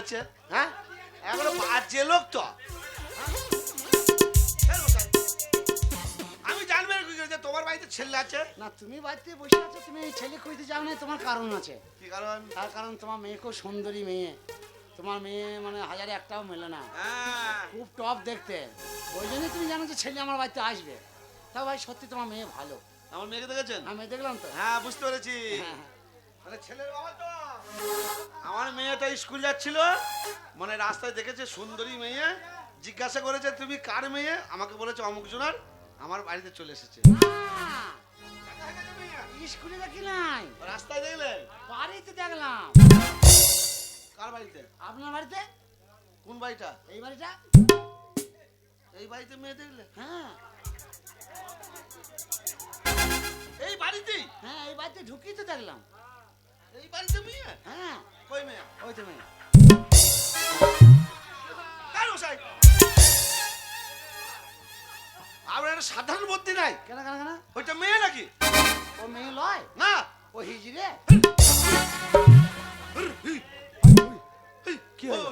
আছে? হ্যাঁ? এবারে বাজে লোক তো? হ্যাঁ? আমি জানবে কি করে যে তোমার বাড়িতে ছেলে আছে? না তুমি বাড়িতে বসে আছো তুমি এই ছেলে খুঁজতে যাও না তোমার কারণ আছে। কি কারণ? তার কারণ তোমার মেয়ে খুব সুন্দরী মেয়ে। তোমার মেয়ে মানে হাজারে একটাও মেলে না। হ্যাঁ। খুব টপ দেখতে। ওই জন্যই তুমি জানো যে ছেলে আমার বাড়িতে আসবে। তাও ভাই সত্যি তোমার মেয়ে ভালো। আমার মেয়েকে দেখেছেন? আমি দেখলাম তো। হ্যাঁ বুঝতে পেরেছি। হ্যাঁ, তো আমার মেয়েটা স্কুল যাচ্ছিল। মানে রাস্তায় দেখেছে সুন্দরী মেয়ে। জিজ্ঞাসা করেছে তুমি কার মেয়ে? আমাকে বলেছে অমুক জনার। আমার বাড়িতে চলে এসেছে। স্কুলে দেখি নাই? রাস্তায় দেখলেন? বাড়িতে দেখলাম। কার বাড়িতে? আপনার বাড়িতে? কোন বাড়িটা? এই বাড়িটা? এই বাড়িতে মেয়ে দেখলে? হ্যাঁ। এই হ্যাঁ এই বাড়িতে ঢুকিয়ে তো দেখলাম। এই বাড়িতে মেয়ে হ্যাঁ। কই মেয়ে? ওই তো মেয়ে। কার মশাই আপনার একটা সাধারণ বুদ্ধি নাই। কেন কেন কেন? ওইটা মেয়ে নাকি? ও মেয়ে লয়? না। ও হিজড়ে? কি হলো?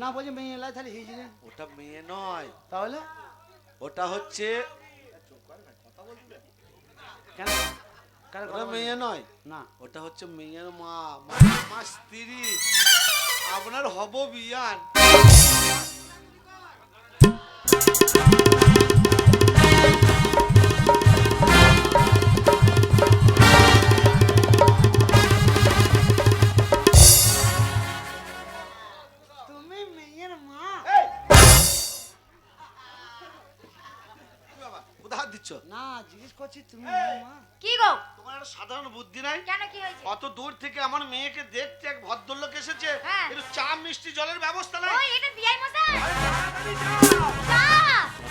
না বলছি মেয়ে লয় তাহলে হিজড়ে। ওটা মেয়ে নয়। তাহলে? ওটা হচ্ছে কেন? ওটা মেয়ে নয়। না। ওটা হচ্ছে মেয়ের মা মা স্ত্রী। আপনার হব বিয়ান। দিচ্ছ না জিজ্ঞেস করছি তুমি মা। কি গো? তোমার একটা সাধারণ বুদ্ধি নাই? কেন কি হয়েছে? অত দূর থেকে আমার মেয়েকে দেখতে এক ভদ্রলোক এসেছে। হ্যাঁ। একটু চা মিষ্টি জলের ব্যবস্থা নাই। ওই এটা বিয়াই মশাই। চা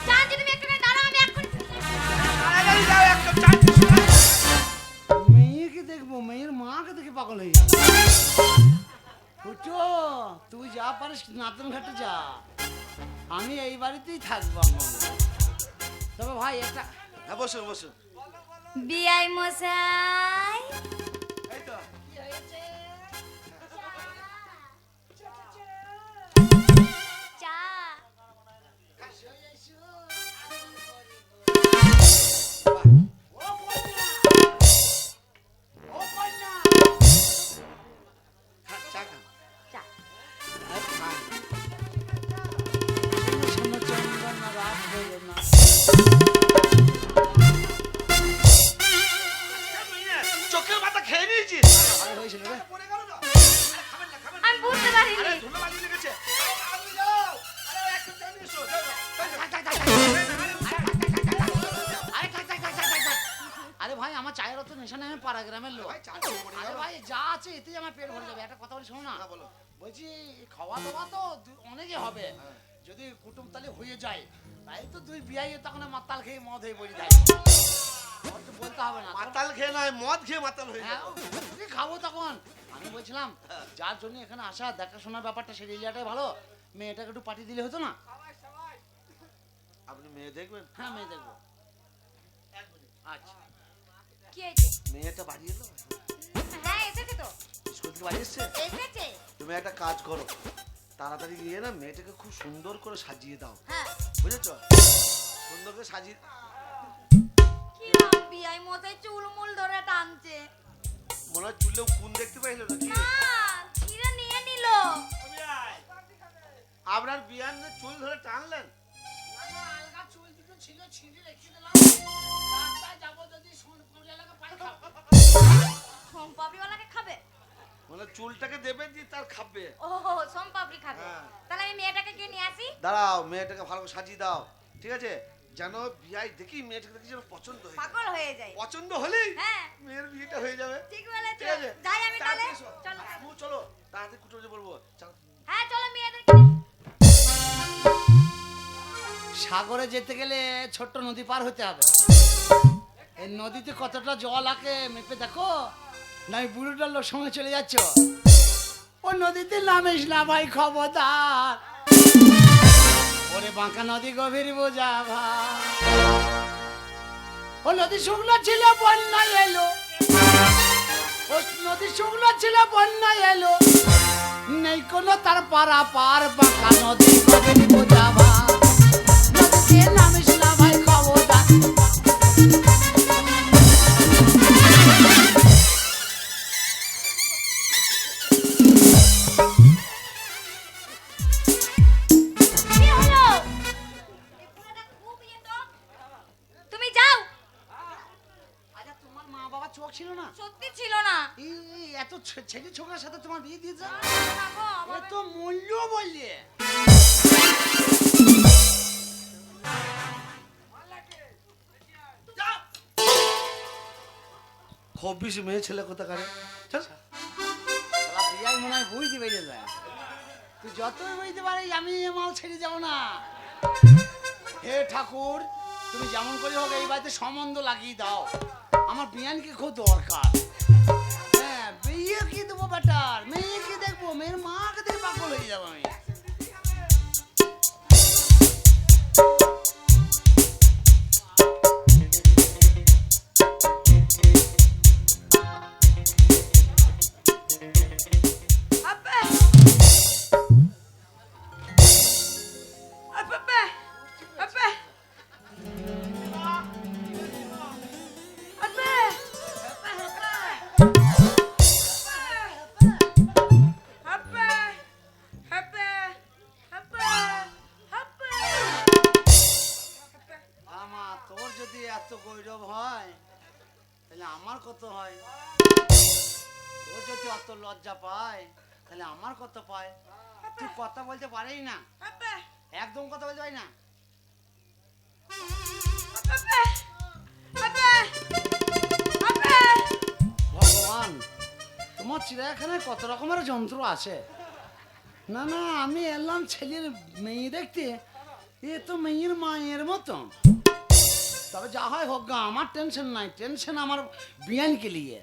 চা যদি তুমি একটু দাঁড়াও আমি এখন তাড়াতাড়ি যাও, এক চা মেয়েকে দেখব মেয়ের মাকে দেখে পাগল হয়ে যাবে। ফুটো তুই যা পারিস নাতন ঘাটে যা। আমি এই বাড়িতেই থাকব। তবে ভাই একটা হ্যাঁ বসুন বসুন। বিয়াই মশাই। আমার চায়ের অত নেশা নেই আমি পাড়া গ্রামের লোক। আরে ভাই যা আছে এতেই আমার পেট ভরে যাবে। একটা কথা বলি শোনো না। হ্যাঁ, বলছি খাওয়া দাওয়া তো অনেকে হবে। যদি কুটুম তালে হয়ে যায় তাই তো দুই বিয়াই তখন মাতাল খেয়ে মদ হয়ে পড়ে যায়। বলতে হবে না। মাতাল খেয়ে নয় মদ খেয়ে মাতাল হয়ে হ্যাঁ খাব তখন। আমি বলছিলাম যার জন্য এখানে আসা দেখাশোনার ব্যাপারটা সেই এরিয়াটাই ভালো। মেয়েটাকে একটু পাঠিয়ে দিলে হতো না? আপনি মেয়ে দেখবেন? হ্যাঁ মেয়ে দেখব। আচ্ছা। কি হয়েছে? মেয়েটা বাড়ি এলো? হ্যাঁ এসেছে তো। স্কুল থেকে বাড়ি এসছে? এসেছে। তুমি একটা কাজ করো। তাড়াতাড়ি গিয়ে না মেয়েটাকে খুব সুন্দর করে সাজিয়ে দাও। হ্যাঁ। বুঝেছ? সুন্দর করে সাজিয়ে কি বিয়াই মশাই চুল মুল ধরে টানছে। মনে হয় চুললেও কোন দেখতে পাইলো নাকি? না ছিঁড়ে নিয়ে নিল। আপনার বিয়ান চুল ধরে টানলেন? সোমপাপড়িওয়ালাকে খাবে? মানে চুলটাকে দেবে দিয়ে তার খাবে। ও সোমপাপড়ি খাবে। হ্যাঁ। তাহলে আমি মেয়েটাকে গিয়ে নিয়ে আসি? দাঁড়াও মেয়েটাকে ভালো করে সাজিয়ে দাও। ঠিক আছে? যেন বিয়াই দেখি মেয়েটাকে দেখি যেন পছন্দ হয়ে পাগল হয়ে যায়। পছন্দ হলেই হ্যাঁ। মেয়ের বিয়েটা হয়ে যাবে। ঠিক বলেছ। যাই আমি তাহলে চলো। চলো। তাড়াতাড়ি কুটুমে বলব। চলো। হ্যাঁ চলো মেয়েদের সাগরে যেতে গেলে ছোট্ট নদী পার হতে হবে। এই নদীতে কতটা জল আঁকে মেপে দেখো? না আমি বুড়োটার লোক সঙ্গে চলে যাচ্ছ? ও নদীতে নামিস না ভাই খবরদার। ওরে বাঁকা নদী গভীর বোঝা ও নদী শুকনো ছিল, বন্যা এলো। ও নদী শুকনো ছিল, বন্যা এলো। নেই কোনো তার পারা পার বাঁকা নদী কবে বোঝাবা নদীতে নামিস খব্বিশ মেয়ে ছেলে কোথাকারে? চল। শালা মনে হয় বুঝতে পেরে যায়। তুই যতই বুঝতে পারিস, আমি মাল ছেড়ে যাব না। হে ঠাকুর, তুমি যেমন করে হোক এই বাড়িতে সম্বন্ধ লাগিয়ে দাও। আমার বিয়ানকে খুব দরকার। হ্যাঁ বিয়ে কি দেবো বেটার মেয়ে কি দেখব, মেয়ের মাকে দেখে পাগল হয়ে যাব আমি। তোর লজ্জা পায়। তাহলে আমার কত পায়? তুই কথা বলতে পারেই না। একদম কথা বলতে পারি না! ভগবান তোমার চিড়িয়াখানায় কত রকমের যন্ত্র আছে? না না আমি এলাম ছেলের মেয়ে দেখতে। এ তো মেয়ের মায়ের মতো তবে যা হয় হোক গা, আমার টেনশন নাই। টেনশন আমার বিয়ানকে নিয়ে।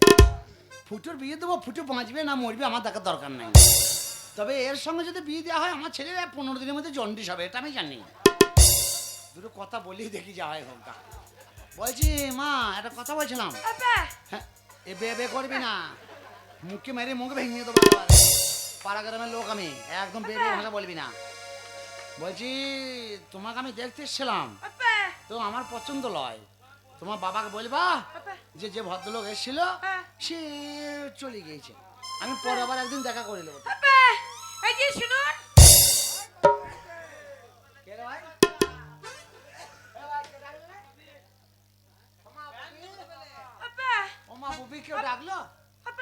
ফুটোর বিয়ে দেবো ফুটো বাঁচবে না মরবে আমার দেখার দরকার নাই। তবে এর সঙ্গে যদি বিয়ে দেওয়া হয় আমার ছেলের পনেরো দিনের মধ্যে জন্ডিস হবে এটা আমি জানি। দুটো কথা বলি দেখি যা হয় হোক বলছি মা একটা কথা বলছিলাম! হ্যাঁ এ বে বে করবি না। মুখে মেরে মুখ ভেঙে দেবো। পাড়া গ্রামের লোক আমি একদম বে বে ভাষা বলবি না। বলছি তোমাকে আমি দেখতে এসেছিলাম। তো আমার পছন্দ লয়। তোমার বাবাকে বলবা! যে যে ভদ্রলোক এসেছিল হ্যাঁ। সে চলে গিয়েছে। আমি পরে আবার একদিন দেখা করে নেব। এই যে শুনুন। বুবি কেউ ডাকলো! হ্যাঁ,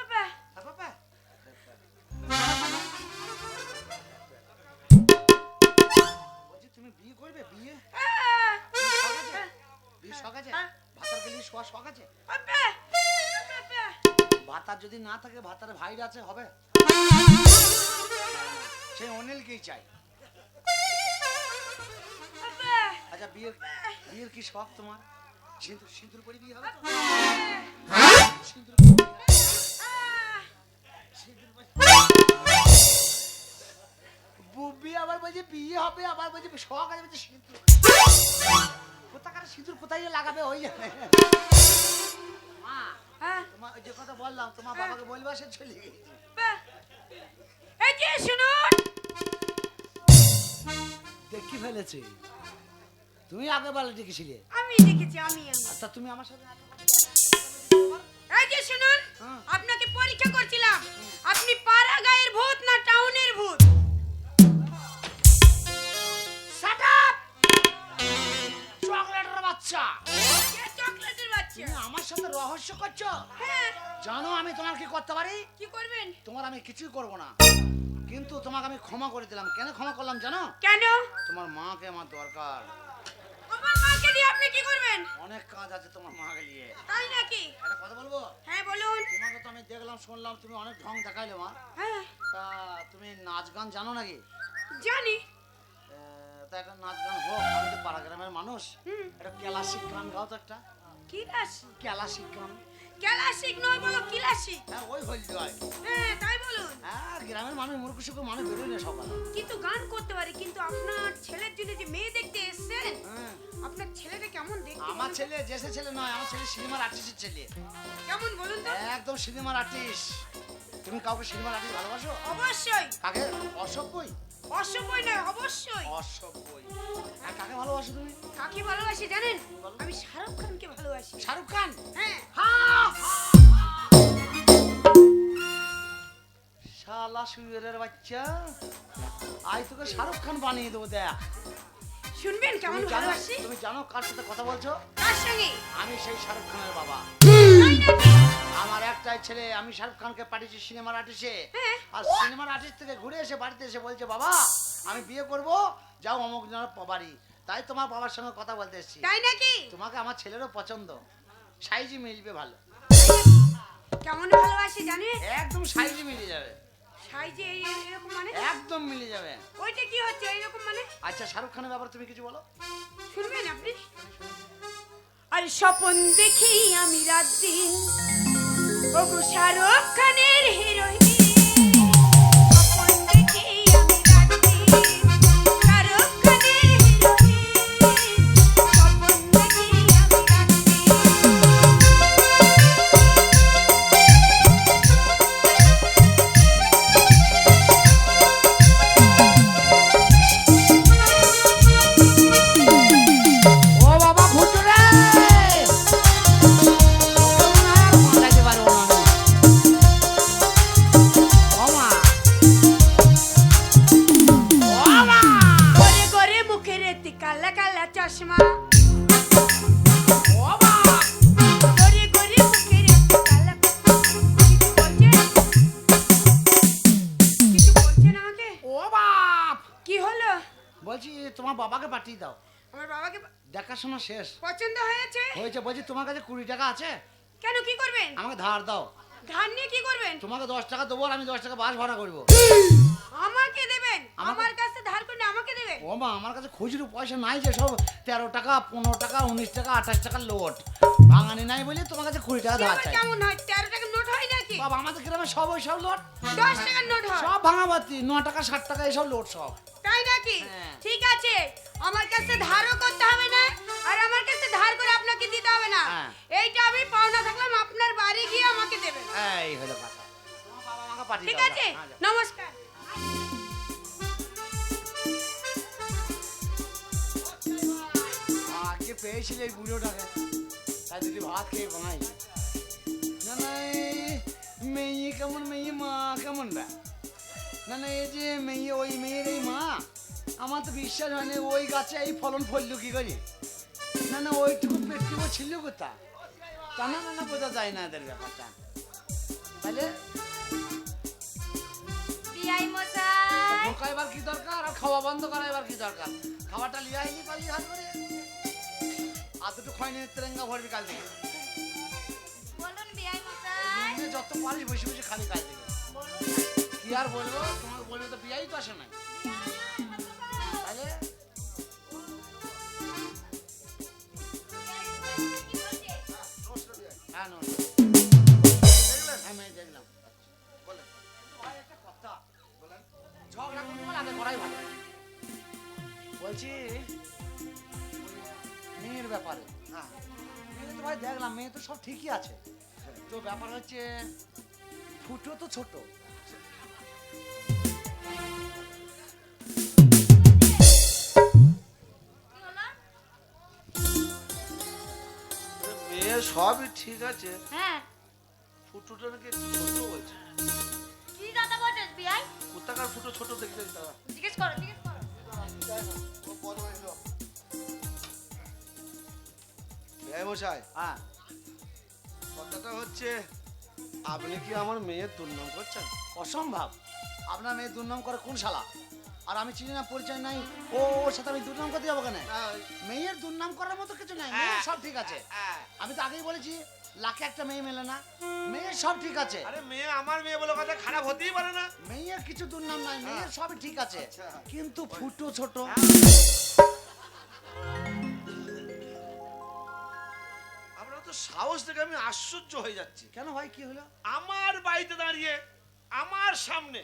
তুমি বিয়ে করবে? বিয়ে? শোয়া শখ আছে! ভাতার যদি না থাকে ভাতার ভাইরা আছে হবে? সেই অনিলকেই চাই। আচ্ছা বিয়ের বিয়ের কি শখ তোমার? সিঁদুর সিঁদুর করে বিয়ে হবে সিঁদুর বুবি আবার বলছে বিয়ে হবে আবার বলছে শখ আছে বলছে সিঁদুর কোথাকার সিঁদুর কোথায় যে লাগাবে ওই জানে মা। হ্যাঁ, তোমার যে কথা বললাম তোমার বাবাকে বলবা সে চলে গেছে। এই যে শুনুন। দেখি ফেলেছে। তুমি আগে বলে দেখেছিলে আমি দেখেছি আমি। আচ্ছা তুমি আমার সাথে এই যে শুনুন হ্যাঁ। আপনাকে পরীক্ষা করছিলাম। আপনি পাড়া গায়ের ভূত না বাচ্চা। কে চকলেটের বাচ্চা? তুমি আমার সাথে রহস্য করছ? হ্যাঁ। জানো আমি তোমার কি করতে পারি? কি করবেন? তোমার আমি কিছুই করব না। কিন্তু তোমাকে আমি ক্ষমা করে দিলাম। কেন ক্ষমা করলাম জানো? কেন? তোমার মাকে আমার দরকার। আমার মাকে দিয়ে আপনি কি করবেন? অনেক কাজ আছে তোমার মাকে নিয়ে তাই নাকি? একটা কথা বলব? হ্যাঁ বলুন। তোমাকে তো আমি দেখলাম শুনলাম তুমি অনেক ঢং দেখাইলে মা। হ্যাঁ। তা তুমি নাচ গান জানো নাকি? জানি। তা একটা নাচ গান হোক আমি তো পাড়া গ্রামের মানুষ একটা ক্লাসিক গান গাও তো একটা। কিলাসি ক্লাসিক গান। ক্লাসিক নয় বলো কিলাসিক। হ্যাঁ ওই হইল হয়। হ্যাঁ তাই বলুন। হ্যাঁ গ্রামের মানুষ মূর্খ সুখ মানুষ বেরোয় না সকালে। কিন্তু গান করতে পারি কিন্তু আপনার ছেলের জন্য যে মেয়ে দেখতে এসেছেন হ্যাঁ। আপনার ছেলেটা কেমন দেখতে? আমার ছেলে জেসে ছেলে নয় আমার ছেলে সিনেমার আর্টিস্টের ছেলে। কেমন বলুন তো? একদম সিনেমার আর্টিস্ট তুমি কাউকে সিনেমা আর্টিস্ট ভালোবাসো? অবশ্যই। কাকে? অসভ্যই অসম্ভব নয় অবশ্যই। অসভ্যই আর কাকে ভালোবাসো তুমি? কাকে ভালোবাসি জানেন? আমি শাহরুখ খানকে ভালোবাসি। শাহরুখ খান? হ্যাঁ। শালা সুয়ের বাচ্চা। আজ তোকে শাহরুখ খান বানিয়ে দেবো দেখ। শুনবেন কেমন ভালোবাসি? তুমি জানো কার সাথে কথা বলছো? কার সঙ্গে? আমি সেই শাহরুখ খানের বাবা? আমার একটাই ছেলে আমি শাহরুখ খানকে পাঠিয়েছি সিনেমার আর্টিস্টে হ্যাঁ। আর সিনেমার আর্টিস্ট থেকে ঘুরে এসে বাড়িতে এসে বলছে বাবা আমি বিয়ে করব যাও অমুক জনের বাড়ি। তাই তোমার বাবার সঙ্গে কথা বলতে এসেছি। তাই নাকি? তোমাকে আমার ছেলেরও পছন্দ। সাইজই মিলবে ভালো। কেমন ভালোবাসি জানেন একদম সাইজই মিলে যাবে। সাইজে এরকম মানে? একদম মিলে যাবে। ওইটা কি হচ্ছে এইরকম মানে? আচ্ছা শাহরুখ খানের ব্যাপারে তুমি কিছু বলো। শুনবেন আপনি? আর স্বপন দেখি আমি রাত দিন। ওগো শাহরুখ খানের হিরোইন শেষ। পছন্দ হয়েছে? হয়েছে বলছি তোমার কাছে কুড়ি টাকা আছে? কেন কি করবেন? আমাকে ধার দাও। ধার নিয়ে কি করবেন? তোমাকে দশ টাকা দেবো আর আমি দশ টাকা বাস ভাড়া করব। আমাকে দেবেন? আমার কাছে ধার করে আমাকে দেবেন? ও মা আমার কাছে খুচরো পয়সা নাই যে সব। তেরো টাকা পনেরো টাকা উনিশ টাকা আঠাশ টাকা লোট। ভাঙানি নাই বলে তোমার কাছে কুড়ি টাকা ধার চাই। কেমন হয়? তেরো টাকা নোট হয় নাকি? বাবা আমাদের গ্রামে সব ওই সব লোট। দশ টাকার নোট হয়। সব ভাঙাবাতি ন টাকা ষাট টাকা এইসব লোট সব। তাই নাকি? হ্যাঁ। ঠিক আছে। আমার কাছে ধারও করতে হবে না আর আমার কাছে ধার করে আপনাকে দিতে হবে না। হ্যাঁ। এইটা আমি পাওনা থাকলাম আপনার বাড়ি গিয়ে আমাকে দেবেন। এই হলো কথা। ঠিক আছে। নমস্কার। আজকে পেয়েছিলে এই বুড়োটাকে। তাই দুটি ভাত খেয়ে বানাই। না না মেয়ে কেমন মেয়ে মা কেমন রা? না না এই যে মেয়ে ওই মেয়ের এই মা আমার তো বিশ্বাস হয়নি ওই গাছে এই ফলন ফললো কি করে? না না ওইটুকু পেটটুকু ছিল কোথা তা না না না বোঝা যায় না এদের ব্যাপারটা। তাহলে? বিআই মশাই। এবার কি দরকার? আর খাওয়া বন্ধ করা এবার কি দরকার? খাবারটা লিয়ে আইনি পারলি হাত করে আর দুটো খয়নি তেরেঙ্গা ভরবি কাল থেকে। বলুন বিআই মশাই। যত পারিস বসে বসে খালি কাজ দিবে কি আর বলব তোমাকে বলবে তো বিয়াই তো আসে নাই তাহলে হ্যাঁ দেখলাম। ঝগড়া না, করাই ভালো। বলছি মেয়ের ব্যাপারে হ্যাঁ মেয়ে ভাই দেখলাম মেয়ে তো সব ঠিকই আছে তো ব্যাপার হচ্ছে ফুটো তো ছোট সবই ঠিক আছে। হ্যাঁ। ফুটোটা নাকি ছোট বলছে কি দাদা বলছিস বিআই কোথাকার ফুটো ছোট দেখতে দাদা? জিজ্ঞেস করো জিজ্ঞেস করো। এই মশাই। হ্যাঁ। কথাটা হচ্ছে আপনি কি আমার মেয়ের দুর্নাম করছেন? অসম্ভব। আপনার মেয়ে দুর্নাম করে কোন শালা? আর আমি চিনি না পরিচয় নাই ও ওর সাথে আমি দুর্নাম করতে যাব কেন? মেয়ের দুর্নাম করার মতো কিছু নাই মেয়ের সব ঠিক আছে। আমি তো আগেই বলেছি লাখে একটা মেয়ে মেলে না মেয়ের সব ঠিক আছে। আরে মেয়ে আমার মেয়ে বলে কথা খারাপ হতেই পারে না। মেয়ের কিছু দুর্নাম নাই মেয়ের সবই ঠিক আছে। আচ্ছা। কিন্তু ফুটো ছোট। আপনার তো সাহস দেখে আমি আশ্চর্য হয়ে যাচ্ছি। কেন ভাই কি হলো? আমার বাড়িতে দাঁড়িয়ে আমার সামনে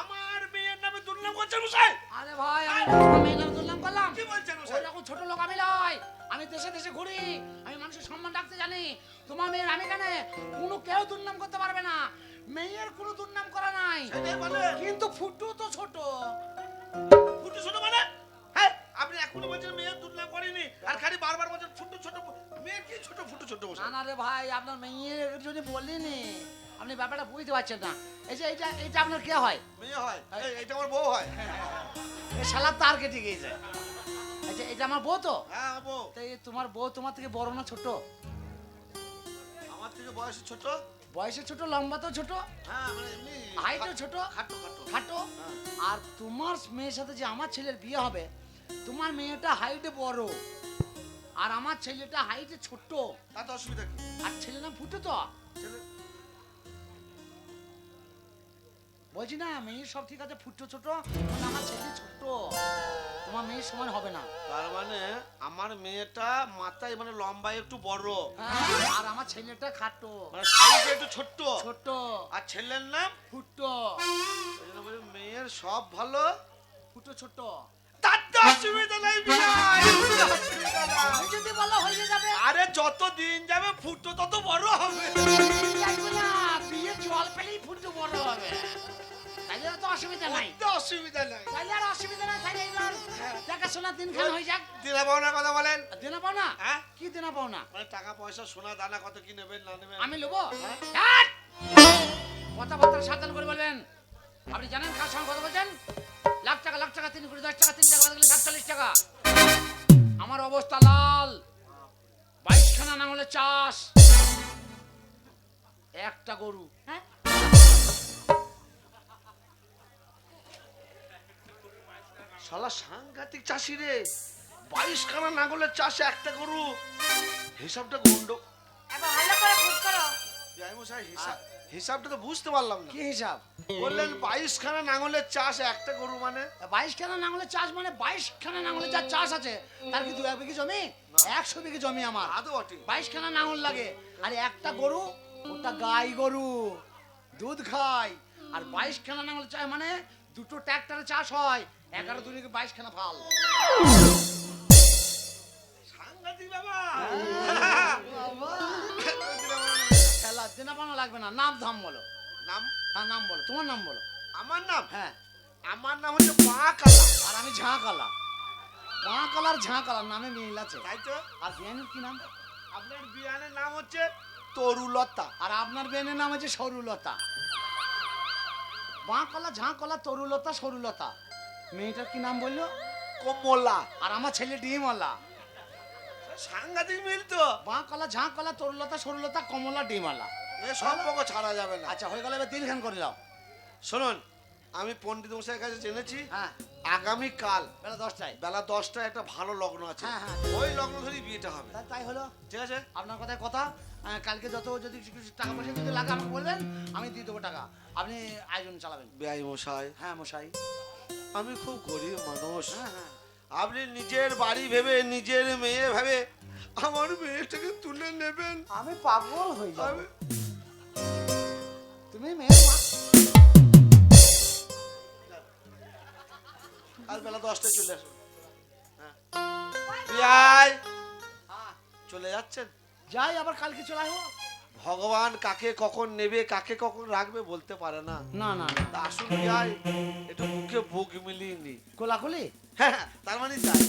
আমার মেয়ের নামে দুর্নাম করছেন মশাই? আরে ভাই আমি মেয়ের নামে দুর্নাম করলাম। কি বলছেন মশাই? রকম ছোট লোক আমি নয় আমি দেশে দেশে ঘুরি আমি মানুষের সম্মান রাখতে জানি। তোমার মেয়ের আমি কেন কোনো কেউ দুর্নাম করতে পারবে না। মেয়ের কোনো দুর্নাম করা নাই। বলে? কিন্তু ফুটু তো ছোট। ফুটু ছোট মানে? হ্যাঁ আপনি এখনও বলছেন মেয়ের দুর্নাম করেনি আর খালি বারবার বলছেন ফুটু ছোট। মেয়ে কি ছোট? ফুটু ছোট না না রে ভাই আপনার মেয়ের যদি বলিনি আপনি ব্যাপারটা বুঝতে পারছেন না। এই যে এইটা এইটা আপনার কে হয়? মেয়ে হয়। এই, এটা আমার বউ হয়। এই শালার তার কেটে গিয়েছে। আচ্ছা এটা আমার বউ তো? হ্যাঁ আমার বউ। তোমার বউ তোমার থেকে বড় না ছোট? আমার থেকে বয়স ছোট? বয়সে ছোট লম্বা তো ছোট? হ্যাঁ মানে এমনি হাইটও ছোট? খাটো খাটো। খাটো? হ্যাঁ। আর তোমার মেয়ের সাথে যে আমার ছেলের বিয়ে হবে তোমার মেয়েটা হাইটে বড় আর আমার ছেলেটা হাইটে ছোট। তাতে অসুবিধা কি? আর ছেলে নাম ফুটে তো? ছেলে বলছি না মেয়ে সব ঠিক আছে ফুটো ছোট আমার ছেলে ছোট। তোমার মেয়ের সমান হবে না। তার মানে আমার মেয়েটা মাথায় মানে লম্বায় একটু বড়। হ্যাঁ, আর আমার ছেলেটা খাটো। মানে সাইজে একটু ছোট্ট। ছোট। আর ছেলের নাম? ফুটো। মেয়ের সব ভালো। ফুটো ছোট। অসুবিধা নাই যদি বলো হয়ে যাবে। আরে যত দিন যাবে ফুটো তত বড় হবে। না বিয়ে জল পেলেই ফুটো বড় হবে। তো অসুবিধা নাই। তো অসুবিধা নাই। আর অসুবিধা নাই দেখাশোনা দিনখান হয়ে যাক। দিনা পাওনার কথা বলেন। দেনা পাও না হ্যাঁ। কি দেনা পাও না মানে টাকা পয়সা সোনা দানা কত কি নেবেন না নেবেন? আমি নেব? হ্যাট! কথাবার্তা সাবধান করে বলবেন। আপনি জানেন কার সঙ্গে কথা বলছেন? লাখ টাকা লাখ টাকা তিন কোটি দশ টাকা তিন টাকা গেলে সাতচল্লিশ টাকা। আমার অবস্থা লাল। বাইশখানা না হলে চাষ। একটা গরু। হ্যাঁ। শালা সাংঘাতিক চাষি রে। বাইশ খানা নাগলের চাষে একটা গরু। হিসাবটা গন্ড। এবার ভালো করে খুব করো। মশাই হিসাব হিসাবটা তো বুঝতে পারলাম না। কি হিসাব? বললেন বাইশ খানা নাঙলের চাষ একটা গরু মানে? বাইশখানা নাঙলে চাষ মানে বাইশখানা নাঙলে যা চাষ আছে তার কি দু এক বিঘে জমি? একশো বিঘে জমি আমার। আদৌ বটে বাইশখানা নাঙল লাগে। আর একটা গরু ওটা গাই গরু দুধ খায়। আর বাইশখানা নাঙল চায় মানে দুটো ট্র্যাক্টরে চাষ হয়। এগারো দুদিকে বাইশখানা ফাল সাংঘাতিক বাবা পানা লাগবে না। নাম ধাম বলো। নাম? হ্যাঁ নাম বলো। তোমার নাম বলো। আমার নাম? হ্যাঁ। আমার নাম হচ্ছে মা কালা আর আমি ঝাঁকালা। পাঁ কালার ঝাঁকালার নামে মিল আছে। তাই তো? আর বিয়ানের কি নাম? আপনার বিয়ানের নাম হচ্ছে তরুলতা। আর আপনার বেনের নাম হচ্ছে সরুলতা। বাঁ কলা ঝাঁ কলা তরুলতা সরুলতা। মেয়েটার কি নাম বলল? কমলা। আর আমার ছেলে ডিমওয়ালা। সাংঘাতিক মিল তো। বাঁ কলা ঝাঁ কলা তরুলতা সরুলতা কমলা ডিমওয়ালা। এ সম্পর্ক ছাড়া যাবে না। আচ্ছা হয়ে গেল এবার তিনখান করে দাও শুনুন আমি পণ্ডিত মশাইয়ের কাছে জেনেছি হ্যাঁ। আগামী কাল বেলা দশটায়। বেলা দশটায় একটা ভালো লগ্ন আছে। হ্যাঁ, হ্যাঁ। ওই লগ্ন ধরেই বিয়েটা হবে। তাই হলো? ঠিক আছে? আপনার কথায় কথা। কালকে যত যদি টাকা পয়সা যদি লাগে আমাকে বলবেন আমি দিয়ে দেবো টাকা। আপনি আয়োজন চালাবেন। বেআই মশাই। হ্যাঁ মশাই। আমি খুব গরিব মানুষ। হ্যাঁ হ্যাঁ। আপনি নিজের বাড়ি ভেবে নিজের মেয়ে ভেবে আমার মেয়েটাকে তুলে নেবেন। আমি পাগল হয়ে যাব। তুমি মেয়ের মা? কাল বেলা দশটায় চলে আসুন। হ্যাঁ। হ্যাঁ, চলে যাচ্ছেন? যাই আবার কালকে চলে আসব। ভগবান কাকে কখন নেবে কাকে কখন রাখবে বলতে পারে না। না না তা আসুন যাই একটু মুখে ভোগ মিলিয়ে নি কোলাকুলি? হ্যাঁ তার মানে তাই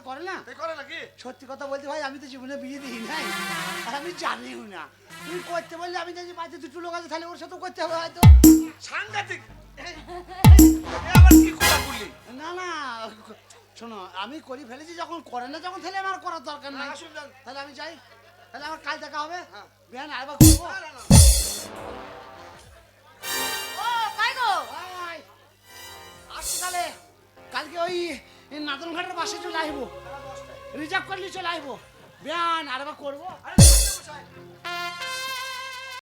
তো করে না। করে নাকি সত্যি কথা বলতে ভাই আমি তো জীবনে বিয়ে দিই নাই আর আমি জানিও না। তুই করতে বললে আমি জানি বাড়িতে দুটো লোক আছে তাহলে ওর সাথেও করতে হবে হয়তো। সাংঘাতিক। আবার কি কোলাকুলি না না শোনো আমি করি ফেলেছি যখন করে না যখন তাহলে আমার করার দরকার নাই। তাহলে আমি যাই। তাহলে আমার কাল দেখা হবে। হ্যাঁ। বিহান আরেকবার করব। ও গো। তাহলে। কালকে ওই এই নাদনঘাটের বাসে চলে আসব। রিজার্ভ করলে চলে আসব। বিয়ান আর করব।